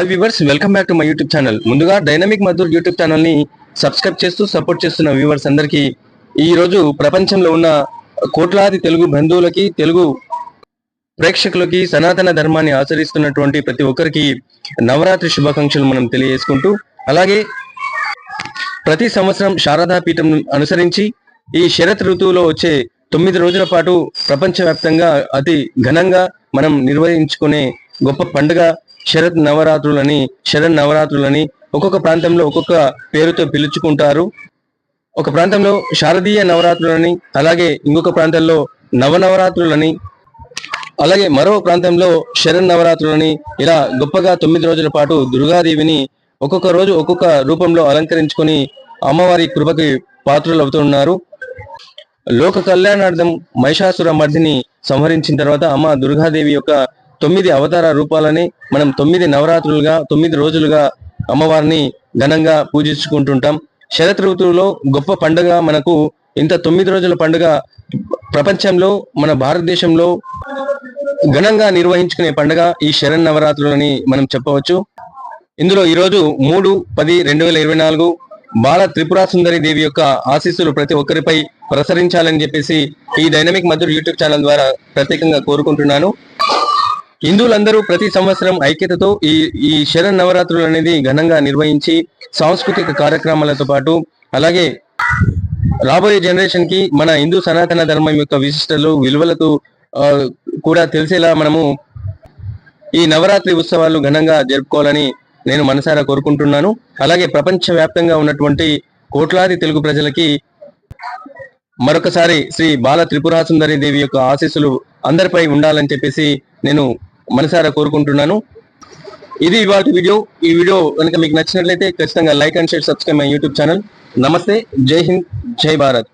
Hi viewers welcome back to my YouTube channel ముందుగా dynamic Madhur YouTube ఛానల్ని subscribe చేస్తూ support చేస్తున్న వ్యూవర్స్ అందరికీ ఈ రోజు ప్రపంచంలో ఉన్న కోట్లాది తెలుగు బంధువులకి తెలుగు ప్రేక్షకులకి సనాతన ధర్మాన్ని ఆచరిస్తున్నటువంటి ప్రతి ఒక్కరికి నవరాత్రి శుభాకాంక్షలు మనం తెలియజేసుకుంటూ అలాగే ప్రతి సంవత్సరం శారదా పీఠం అనుసరించి ఈ శరత్ ఋతువులో వచ్చే తొమ్మిది రోజుల పాటు ప్రపంచవ్యాప్తంగా అతి ఘనంగా మనం నిర్వహించుకునే గొప్ప పండుగ శరత్ నవరాత్రులని శరణ్ నవరాత్రులని ఒక్కొక్క ప్రాంతంలో ఒక్కొక్క పేరుతో పిలుచుకుంటారు. ఒక ప్రాంతంలో శారదీయ నవరాత్రులని అలాగే ఇంకొక ప్రాంతంలో నవనవరాత్రులని అలాగే మరో ప్రాంతంలో శరణ్ నవరాత్రులని ఇలా గొప్పగా తొమ్మిది రోజుల పాటు దుర్గాదేవిని ఒక్కొక్క రోజు ఒక్కొక్క రూపంలో అలంకరించుకొని అమ్మవారి కృపకి పాత్రలు అవుతున్నారు లోక కళ్యాణార్థం మహిషాసుర మర్దిని సంహరించిన తర్వాత అమ్మ దుర్గాదేవి యొక్క తొమ్మిది అవతార రూపాలని మనం తొమ్మిది నవరాత్రులుగా తొమ్మిది రోజులుగా అమ్మవారిని ఘనంగా పూజించుకుంటుంటాం. శరత్ ఋతువులో గొప్ప పండుగ మనకు ఇంత తొమ్మిది రోజుల పండుగ ప్రపంచంలో మన భారతదేశంలో ఘనంగా నిర్వహించుకునే పండుగ ఈ శరణ్ నవరాత్రులని మనం చెప్పవచ్చు. ఇందులో ఈరోజు మూడు పది రెండు వేల ఇరవై నాలుగు బాల త్రిపురా సుందరి దేవి యొక్క ఆశీస్సులు ప్రతి ఒక్కరిపై ప్రసరించాలని చెప్పేసి ఈ డైనమిక్ మధుర్ యూట్యూబ్ ఛానల్ ద్వారా ప్రత్యేకంగా కోరుకుంటున్నాను. హిందువులందరూ ప్రతి సంవత్సరం ఐక్యతతో ఈ ఈ శరణ నవరాత్రులు అనేది ఘనంగా నిర్వహించి సాంస్కృతిక కార్యక్రమాలతో పాటు అలాగే రాబోయే జనరేషన్కి మన హిందూ సనాతన ధర్మం యొక్క విశిష్టలు విలువలకు కూడా తెలిసేలా మనము ఈ నవరాత్రి ఉత్సవాలు ఘనంగా జరుపుకోవాలని నేను మనసారా కోరుకుంటున్నాను. అలాగే ప్రపంచ వ్యాప్తంగా ఉన్నటువంటి కోట్లాది తెలుగు ప్రజలకి మరొకసారి శ్రీ బాల త్రిపురా సుందరి దేవి యొక్క ఆశీస్సులు అందరిపై ఉండాలని చెప్పేసి నేను మనసారా కోరుకుంటున్నాను. ఇది ఇవాళ వీడియో. ఈ వీడియో కనుక మీకు నచ్చినట్లయితే ఖచ్చితంగా like and share subscribe my YouTube channel. నమస్తే జై హింద్ జై భారత్.